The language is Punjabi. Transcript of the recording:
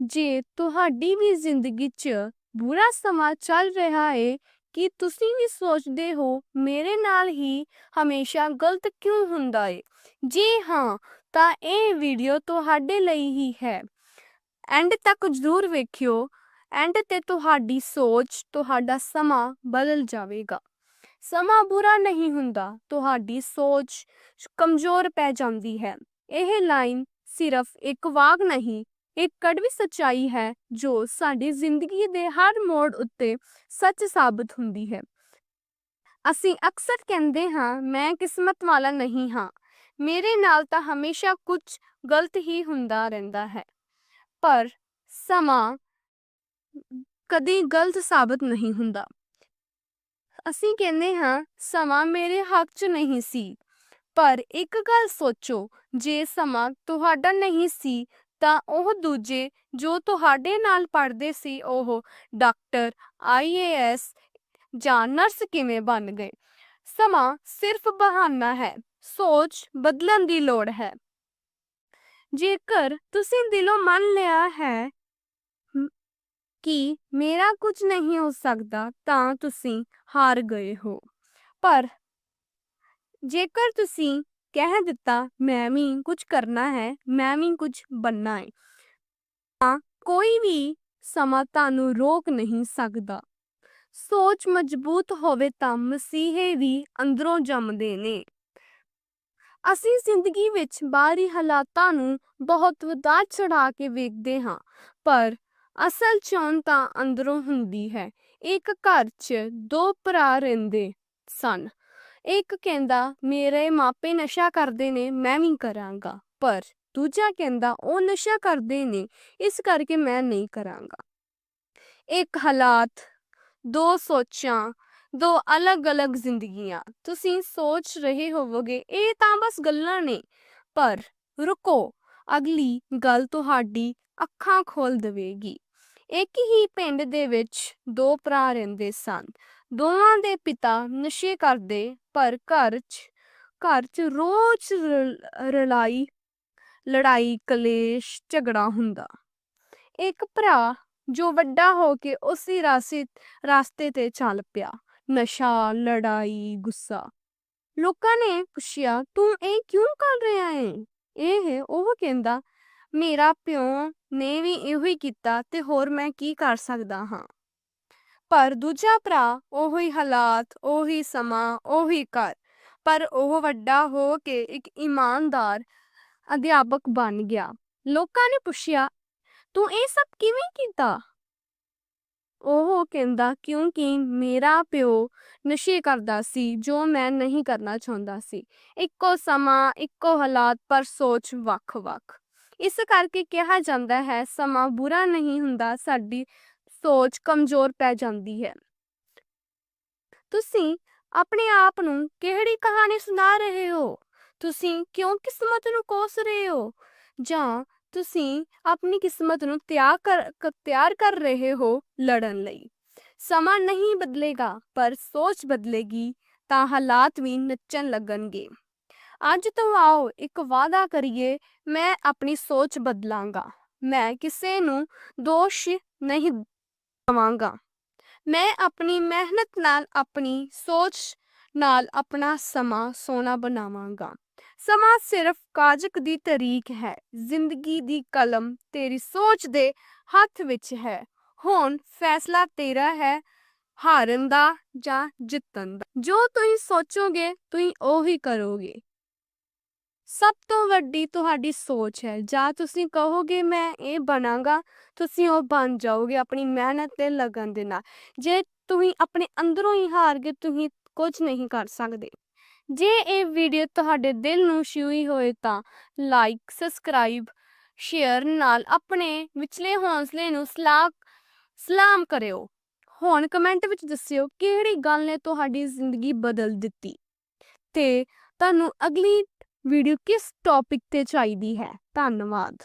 ਜੇ ਤੁਹਾਡੀ ਵੀ ਜ਼ਿੰਦਗੀ 'ਚ ਬੁਰਾ ਸਮਾਂ ਚੱਲ ਰਿਹਾ ਏ ਕਿ ਤੁਸੀਂ ਵੀ ਸੋਚਦੇ ਹੋ ਮੇਰੇ ਨਾਲ ਹੀ ਹਮੇਸ਼ਾ ਗਲਤ ਕਿਉਂ ਹੁੰਦਾ ਏ? ਜੀ ਹਾਂ, ਤਾਂ ਇਹ ਵੀਡੀਓ ਤੁਹਾਡੇ ਲਈ ਹੀ ਹੈ। ਐਂਡ ਤੱਕ ਜ਼ਰੂਰ ਵੇਖਿਓ। ਐਂਡ ਤੇ ਤੁਹਾਡੀ ਸੋਚ, ਤੁਹਾਡਾ ਸਮਾਂ ਬਦਲ ਜਾਵੇਗਾ। ਸਮਾਂ ਬੁਰਾ ਨਹੀਂ ਹੁੰਦਾ, ਤੁਹਾਡੀ ਸੋਚ ਕਮਜ਼ੋਰ ਪੈ ਜਾਂਦੀ ਹੈ। ਇਹ ਲਾਈਨ ਸਿਰਫ ਇੱਕ ਵਾਕ ਨਹੀਂ ਇੱਕ ਕੜਵੀ ਸੱਚਾਈ ਹੈ, ਜੋ ਸਾਡੀ ਜ਼ਿੰਦਗੀ ਦੇ ਹਰ ਮੋੜ ਉੱਤੇ ਸੱਚ ਸਾਬਤ ਹੁੰਦੀ ਹੈ। ਅਸੀਂ ਅਕਸਰ ਕਹਿੰਦੇ ਹਾਂ, ਮੈਂ ਕਿਸਮਤ ਵਾਲਾ ਨਹੀਂ ਹਾਂ। ਮੇਰੇ ਨਾਲ ਤਾਂ ਹਮੇਸ਼ਾ ਕੁਝ ਗਲਤ ਹੀ ਹੁੰਦਾ ਰਹਿੰਦਾ ਹੈ। ਪਰ ਸਮਾਂ ਕਦੀ ਗਲਤ ਸਾਬਤ ਨਹੀਂ ਹੁੰਦਾ। ਅਸੀਂ ਕਹਿੰਦੇ ਹਾਂ, ਸਮਾਂ ਮੇਰੇ ਹੱਕ 'ਚ ਨਹੀਂ ਸੀ। ਪਰ ਇੱਕ ਗੱਲ ਸੋਚੋ, ਜੇ ਸਮਾਂ ਤੁਹਾਡਾ ਨਹੀਂ ਸੀ ਤਾਂ ਉਹ ਦੂਜੇ ਜੋ ਤੁਹਾਡੇ ਨਾਲ ਪੜ੍ਹਦੇ ਸੀ ਉਹ ਡਾਕਟਰ ਆਈਏਐਸ ਜਾਂ ਨਰਸ ਕਿਵੇਂ ਬਣ ਗਏ। ਸਮਾਂ ਸਿਰਫ ਬਹਾਨਾ ਹੈ, ਸੋਚ ਬਦਲਣ ਦੀ ਲੋੜ ਹੈ। ਜੇਕਰ ਤੁਸੀਂ ਦਿਲੋਂ ਮੰਨ ਲਿਆ ਹੈ ਕਿ ਮੇਰਾ ਕੁਝ ਨਹੀਂ ਹੋ ਸਕਦਾ, ਤਾਂ ਤੁਸੀਂ ਹਾਰ ਗਏ ਹੋ। ਪਰ ਜੇਕਰ ਤੁਸੀਂ ਕਹਿ ਦਿੱਤਾ, ਮੈਂ ਵੀ ਕੁਝ ਕਰਨਾ ਹੈ, ਮੈਂ ਵੀ ਕੁਝ ਬੰਨਾ ਹੈ ਤਾਂ ਕੋਈ ਵੀ ਸਮਾਂ ਤੁਹਾਨੂੰ ਰੋਕ ਨਹੀਂ ਸਕਦਾ। ਸੋਚ ਮਜ਼ਬੂਤ ਹੋਵੇ ਤਾਂ ਮਸੀਹੇ ਵੀ ਅੰਦਰੋਂ ਜੰਮਦੇ ਨੇ। ਅਸੀਂ ਜ਼ਿੰਦਗੀ ਵਿੱਚ ਬਾਹਰੀ ਹਾਲਾਤਾਂ ਨੂੰ ਬਹੁਤ ਵਧਾ ਚੜਾ ਕੇ ਵੇਖਦੇ ਹਾਂ, ਪਰ ਅਸਲ ਚੋਣ ਤਾਂ ਅੰਦਰੋਂ ਹੁੰਦੀ ਹੈ। ਇੱਕ ਘਰ 'ਚ ਦੋ ਭਰਾ ਰਹਿੰਦੇ ਸਨ। ਇੱਕ ਕਹਿੰਦਾ, ਮੇਰੇ ਮਾਪੇ ਨਸ਼ਾ ਕਰਦੇ ਨੇ, ਮੈਂ ਵੀ ਕਰਾਂਗਾ। ਪਰ ਦੂਜਾ ਕਹਿੰਦਾ, ਉਹ ਨਸ਼ਾ ਕਰਦੇ ਨੇ, ਇਸ ਕਰਕੇ ਮੈਂ ਨਹੀਂ ਕਰਾਂਗਾ। ਇੱਕ ਹਾਲਾਤ, ਦੋ ਸੋਚਾਂ, ਦੋ ਅਲੱਗ-ਅਲੱਗ ਜ਼ਿੰਦਗੀਆਂ। ਤੁਸੀਂ ਸੋਚ ਰਹੇ ਹੋਵੋਗੇ, ਇਹ ਤਾਂ ਬਸ ਗੱਲਾਂ ਨੇ। ਪਰ ਰੁਕੋ, ਅਗਲੀ ਗੱਲ ਤੁਹਾਡੀ ਅੱਖਾਂ ਖੋਲ ਦੇਵੇਗੀ। ਇੱਕ ਹੀ ਪਿੰਡ ਦੇ ਵਿੱਚ ਦੋ ਭਰਾ ਰਹਿੰਦੇ ਸਨ। ਦੋਵਾਂ ਦੇ ਪਿਤਾ ਨਸ਼ੇ ਕਰਦੇ, ਪਰ ਘਰ 'ਚ ਘਰ 'ਚ ਰੋਜ਼ ਰਲਾਈ, ਲੜਾਈ, ਕਲੇਸ਼, ਝਗੜਾ ਹੁੰਦਾ। ਇੱਕ ਭਰਾ ਜੋ ਵੱਡਾ ਹੋ ਕੇ ਉਸੇ ਰਾਸਤੇ ਰਾਸਤੇ ਤੇ ਚੱਲ ਪਿਆ। ਨਸ਼ਾ, ਲੜਾਈ, ਗੁੱਸਾ। ਲੋਕਾਂ ਨੇ ਪੁੱਛਿਆ, ਤੂੰ ਇਹ ਕਿਉਂ ਕਰ ਰਿਹਾ ਹੈ ਇਹ ਉਹ ਕਹਿੰਦਾ ਮੇਰਾ ਪਿਓ ਨੇ ਵੀ ਇਹੋ ਹੀ ਕੀਤਾ ਤੇ ਹੋਰ ਮੈਂ ਕੀ ਕਰ ਸਕਦਾ ਹਾਂ। ਪਰ ਦੂਜਾ ਭਰਾ ਉਹੀ ਹਾਲਾਤ, ਉਹੀ ਸਮਾਂ, ਉਹੀ ਘਰ, ਪਰ ਉਹ ਵੱਡਾ ਹੋ ਕੇ ਇੱਕ ਇਮਾਨਦਾਰ ਅਧਿਆਪਕ ਬਣ ਗਿਆ। ਲੋਕਾਂ ਨੇ ਪੁੱਛਿਆ, ਤੂੰ ਇਹ ਸਭ ਕਿਵੇਂ ਕੀਤਾ? ਉਹ ਕਹਿੰਦਾ, ਕਿਉਂਕਿ ਮੇਰਾ ਪਿਓ ਨਸ਼ੇ ਕਰਦਾ ਸੀ, ਜੋ ਮੈਂ ਨਹੀਂ ਕਰਨਾ ਚਾਹੁੰਦਾ ਸੀ। ਇੱਕੋ ਸਮਾਂ, ਇੱਕੋ ਹਾਲਾਤ, ਪਰ ਸੋਚ ਵੱਖ-ਵੱਖ। ਇਸ ਕਰਕੇ ਕਿਹਾ ਜਾਂਦਾ ਹੈ, ਸਮਾਂ ਬੁਰਾ ਨਹੀਂ ਹੁੰਦਾ, ਸਾਡੀ ਸੋਚ ਕਮਜ਼ੋਰ ਪੈ ਜਾਂਦੀ ਹੈ। ਤੁਸੀਂ ਆਪਣੇ ਆਪ ਨੂੰ ਕਿਹੜੀ ਕਹਾਣੀ ਸੁਣਾ ਰਹੇ ਹੋ? ਤੁਸੀਂ ਕਿਉਂ ਕਿਸਮਤ ਨੂੰ ਕੋਸ ਰਹੇ ਹੋ? ਜਾਂ ਤੁਸੀਂ ਆਪਣੀ ਕਿਸਮਤ ਨੂੰ ਤਿਆਰ ਕਰ ਤਿਆਰ ਕਰ ਰਹੇ ਹੋ ਲੜਨ ਲਈ? ਸਮਾਂ ਨਹੀਂ ਬਦਲੇਗਾ, ਪਰ ਸੋਚ ਬਦਲੇਗੀ, ਤਾਂ ਹਾਲਾਤ ਵੀ ਨੱਚਣ ਲੱਗਣਗੇ। ਅੱਜ ਤੋਂ ਆਓ, ਇੱਕ ਵਾਅਦਾ ਕਰੀਏ, ਮੈਂ ਆਪਣੀ ਸੋਚ ਬਦਲਾਂਗਾ। ਮੈਂ ਕਿਸੇ ਨੂੰ ਦੋਸ਼ ਨਹੀਂ ਦਵਾਂਗਾ। ਮੈਂ ਆਪਣੀ ਮਿਹਨਤ ਨਾਲ ਆਪਣੀ ਸੋਚ ਨਾਲ ਆਪਣਾ ਸਮਾਂ ਸੋਨਾ ਬਣਾਵਾਂਗਾ। ਸਮਾਂ ਸਿਰਫ ਕਾਜਕ ਦੀ ਤਰੀਕ ਹੈ। ਜ਼ਿੰਦਗੀ ਦੀ ਕਲਮ ਤੇਰੀ ਸੋਚ ਦੇ ਹੱਥ ਵਿੱਚ ਹੈ। ਹੁਣ ਫੈਸਲਾ ਤੇਰਾ ਹੈ, ਹਾਰਨ ਦਾ ਜਾਂ ਜਿੱਤਣ ਦਾ। ਜੋ ਤੁਸੀਂ ਸੋਚੋਗੇ, ਤੁਸੀਂ ਉਹੀ ਕਰੋਗੇ। ਸਭ ਤੋਂ ਵੱਡੀ ਤੁਹਾਡੀ ਸੋਚ ਹੈ। ਜਾਂ ਤੁਸੀਂ ਕਹੋਗੇ, ਮੈਂ ਇਹ ਬਣਾਂਗਾ, ਤੁਸੀਂ ਉਹ ਬਣ ਜਾਓਗੇ ਆਪਣੀ ਮਿਹਨਤ ਤੇ ਲਗਨ ਦੇ ਨਾਲ। ਜੇ ਤੁਸੀਂ ਆਪਣੇ ਅੰਦਰੋਂ ਹੀ ਹਾਰ ਗਏ, ਤੁਸੀਂ ਕੁਝ ਨਹੀਂ ਕਰ ਸਕਦੇ। ਜੇ ਇਹ ਵੀਡੀਓ ਤੁਹਾਡੇ ਦਿਲ ਨੂੰ ਛੂਈ ਹੋਏ ਤਾਂ ਲਾਈਕ ਸਬਸਕ੍ਰਾਈਬ ਸ਼ੇਅਰ ਨਾਲ ਆਪਣੇ ਵਿਚਲੇ ਹੌਸਲੇ ਨੂੰ ਸਲਾਹ, ਸਲਾਮ ਕਰਿਓ। ਹੁਣ ਕਮੈਂਟ ਵਿੱਚ ਦੱਸਿਓ, ਕਿਹੜੀ ਗੱਲ ਨੇ ਤੁਹਾਡੀ ਜ਼ਿੰਦਗੀ ਬਦਲ ਦਿੱਤੀ? ਤੇ ਤੁਹਾਨੂੰ ਅਗਲੀ ਵੀਡੀਓ ਕਿਸ ਟੌਪਿਕ ਤੇ ਚਾਹੀਦੀ ਹੈ? ਧੰਨਵਾਦ।